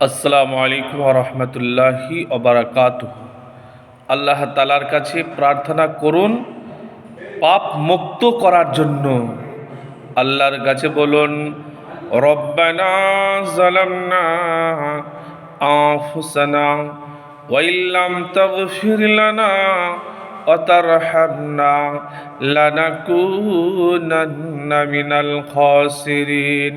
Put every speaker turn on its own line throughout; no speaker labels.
আসসালামু আলাইকুম রহমতুল্লাহি ওবরাকাত আল্লাহ তালার কাছে প্রার্থনা করুন পাপ মুক্ত করার জন্য আল্লাহর কাছে বলুন রব্বানা জালামনা আনফুসানা ওয়াইল্লাম তাগফির লানা وترحمنا لنكونن من الخاسرين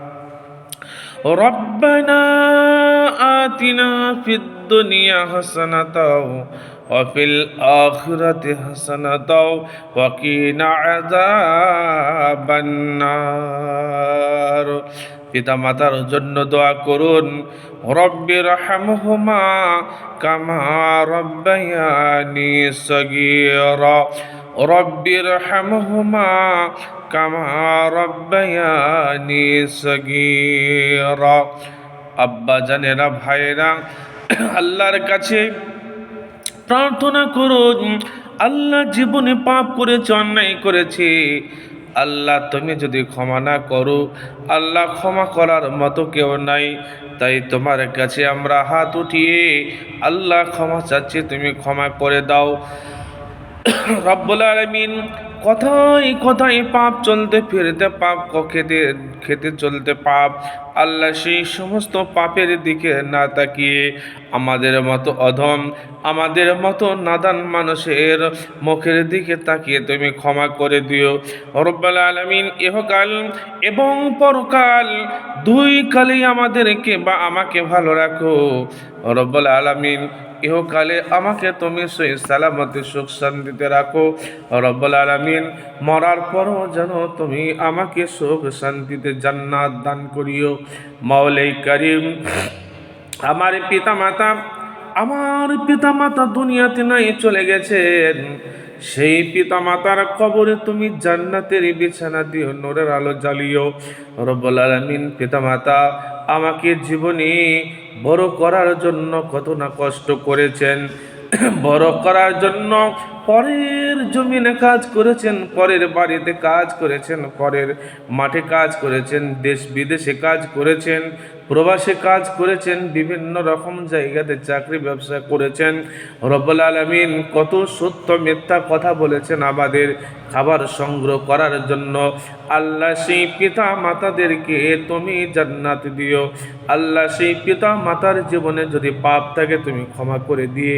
ربنا آتنا في الدنيا حسنة وفي الآخرة حسنة وقنا عذاب النار পিতা মাতার জন্য দোয়া করুন রব্বির হামহুমা কামা রব্বায়ানি সগীরা রব্বির হামহুমা কামা রব্বায়ানি সগীরা। আব্বা জানেরা ভাইরা আল্লাহর কাছে প্রার্থনা করুন, আল্লাহ জীবনে পাপ করেছে, অন্যায় করেছে। আল্লাহ, তুমি যদি ক্ষমা না করো, আল্লাহ ক্ষমা করার মতো কেউ নাই। তাই তোমার কাছে আমরা হাত উঠিয়ে আল্লাহ ক্ষমা চাচ্ছি, তুমি ক্ষমা করে দাও। রব্বুল আলমিন কথায় কথায় পাপ চলতে ফিরতে পাপ খেতে খেতে চলতে পাপ। আল্লাহ সেই সমস্ত পাপের দিকে না তাকিয়ে আমাদের মতো অধম, আমাদের মতো নাদান মানুষের মুখের দিকে তাকিয়ে তুমি ক্ষমা করে দিও। রব্বাল আলমিন ইহকাল এবং পরকাল দুই কালেই আমাদেরকে বা আমাকে ভালো রাখো। রব্বাল আলমিন ইহকালে আমাকে তুমি সেই সালামতে, সুখ শান্তিতে রাখো। রব্বুল আলমিন, মরার পরও যেন তুমি আমাকে সুখ শান্তিতে জান্নাত দান করিও। মাওলাই করিম, আমার পিতা মাতা আমার পিতা মাতা দুনিয়াতে নাই চলে গেছেন। সেই পিতা মাতার কবরে তুমি জান্নাতের বিছানা দিও নোরের আলো জ্বালিও। রব্বুল আলমিন পিতা মাতা আমাকে জীবনে বড় করার জন্য কত না কষ্ট করেছেন। বড় করার জন্য পরের জমিনে কাজ করেছেন, পরের বাড়িতে কাজ করেছেন, পরের মাঠে কাজ করেছেন, দেশ বিদেশে কাজ করেছেন, প্রবাসে কাজ করেছেন, বিভিন্ন রকম জায়গাতে চাকরি ব্যবসা করেছেন। রব্বুল আলমিন কত সত্য মিথ্যা কথা বলেছেন আমাদের খাবার সংগ্রহ করার জন্য। আল্লাহ সেই পিতা মাতাদেরকে তুমি জান্নাত দিও। আল্লাহ সেই পিতা মাতার জীবনে যদি পাপ থাকে, তুমি ক্ষমা করে দিয়ে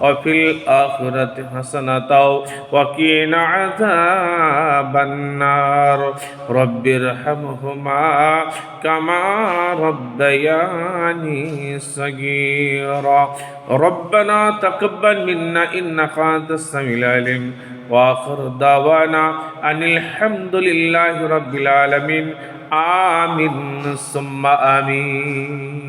وفي الآخرة حسنة وقنا عذاب النار. رب ارحمهما كما ربياني صغيرا. ربنا تقبل منا إنك أنت السميع العليم. وآخر دعوانا أن الحمد لله رب العالمين. آمين ثم آمين.